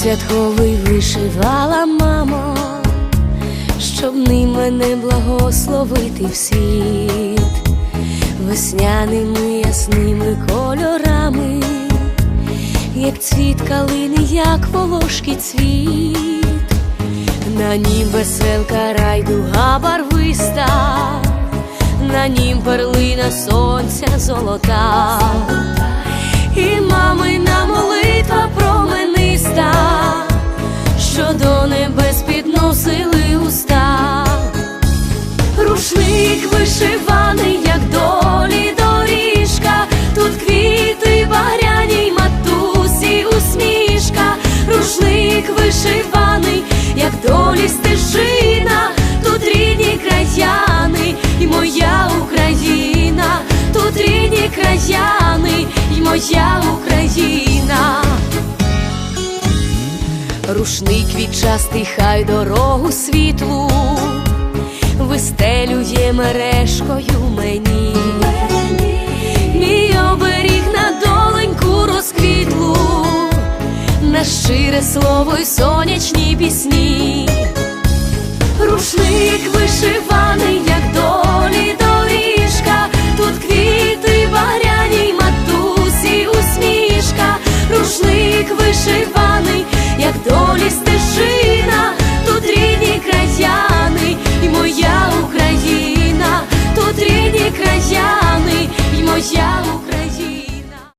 святковий вишивала, мамо, щоб ним мене благословити в світ, весняними ясними кольорами, як цвіт калини, як волошки цвіт, на нім веселка райдуга барвиста, на нім перлина сонця золота, вишиваний, як долі доріжка, тут квіти багряні матусі усмішка, рушник вишиваний, як долі стежина, тут рідні краяни, і моя Україна, тут рідні краяни, і моя Україна. Рушник квітчастий, хай дорогу світлу вистелює мережкою мені, мій оберіг на доленьку розквітлу, на щире слово й сонячні пісні, осяяний, й моя Україна.